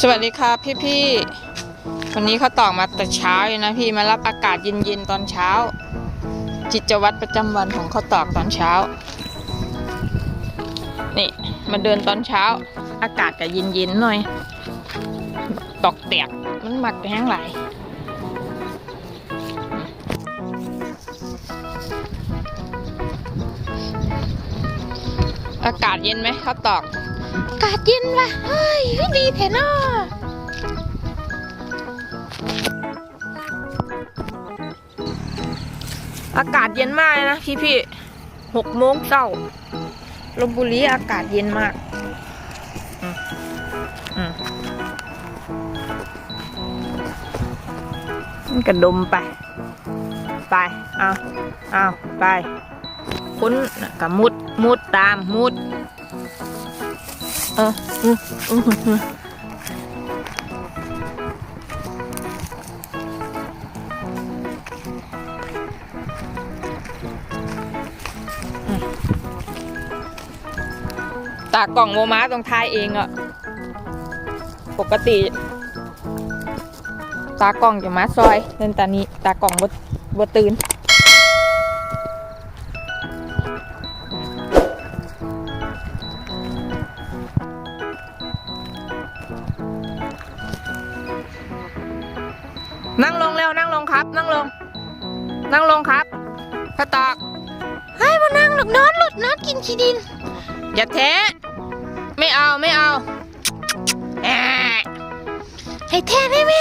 สวัสดีค่ะพี่พี่ๆวันนี้เขาตอกมาแต่เช้าเลยนะพี่มารับอากาศเย็นๆตอนเช้า จิตวัตรประจำวันของเขาตอกตอนเช้า นี่มาเดินตอนเช้า อากาศก็เย็นๆหน่อยตอกแตกมันหมักแห้งไหลาย อากาศเย็นไหมเขาตอกอากาศเย็นว่ะเฮ้ยดีแท้นออากาศเย็นมากเลยนะพี่พี่ๆหกโมงเช้าลบบุรีอากาศเย็นมากอืมอืมมันกระดมไป ไป เอาเอาไป คุณน่ะกับมุดมุดตามมุด เอออือือตากล่องโมม้าตรงท้ายเองอะปกติ ตากล่องจะมาซอยเดินตานี้ ตากล่องบดบดตื่น นั่งลงเร็วนั่งลงครับ นั่งลง นั่งลงครับพระตอกให้มานั่งหลุดนอนหลุดนอนกินขี้ดิน อย่าแท้ไม่เอาไม่เอาแอะให้แท้ได้ไหม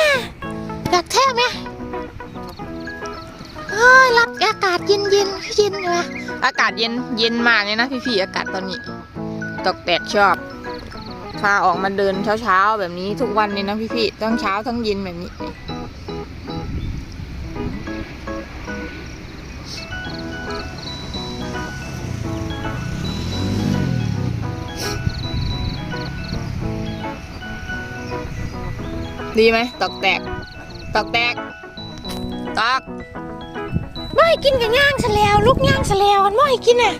อยากแท้ไหมเฮ้ยรับอากาศเย็นเย็นเย็นเลยอากาศเย็นเย็นมากเลยนะพี่ๆอากาศตอนนี้ ตกแตกชอบพาออกมาเดินเช้าๆแบบนี้ทุกวันเลยนะพี่ๆทั้งเช้าทั้งเย็นแบบนี้ ดีไหมตอกแตกตอกแตกตอกไม่ให้กินกับย่างซะแล้ว ลูกย่างซะแล้วมันไม่ให้กินอะ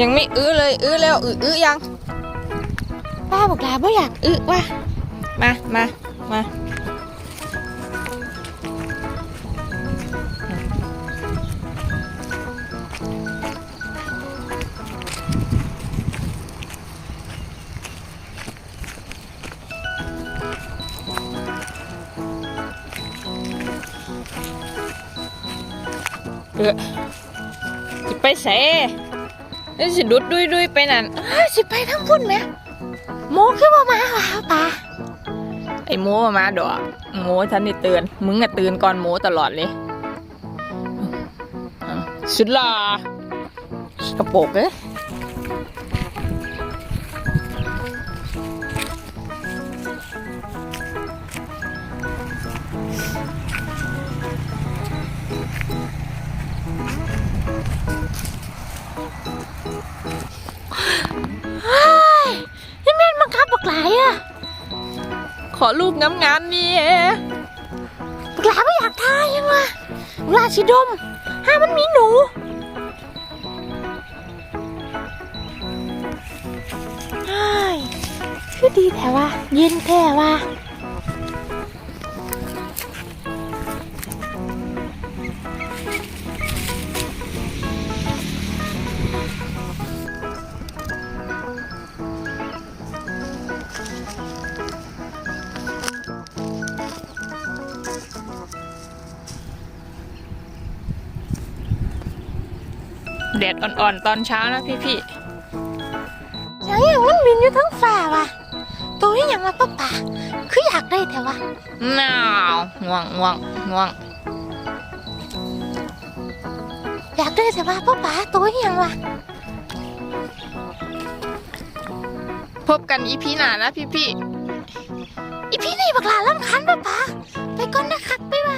ยังไม่อื้อเลยอื้อแล้วอื้ออื้อยังป้าบอกลาบ่อยากอื้อว่ะมามามา เออสิไปใส่เอ้ยสิดุดดุยดุยไปนั่นเอ้ยสิไปทั้งพุ่นไหมโมคือว่ามาหาป่าไอ้โมว่ามาดอกโมฉันนี่เตือน มึงอะตื่นก่อนโมตลอดเลยอะสุดหล่อกระโปรงเอ้ย ขอรูปงามๆนี่บักหลาไม่อยากทายยังวะบักหลาชิดมห้ามันมีหนูฮ้ยคือดีแท้ว่าเย็นแท้ว่า แดดอ่อนๆ ตอนเช้านะพี่ๆยังอย่างมันบินอยู่ทั้งฝ่าว่ะ ตัวนี้ยังมาป้าป่าคืออยากได้แต่ว่าหนาวง่วงง่วงง่วงอยากได้แต่ว่าป้าป่าตัวนี้ยังวะพบกันอีพีหน้านะพี่ๆอีพีนี่บักหลาลำคันป้าป่าไปก่อนนะครับบ๊ายบาย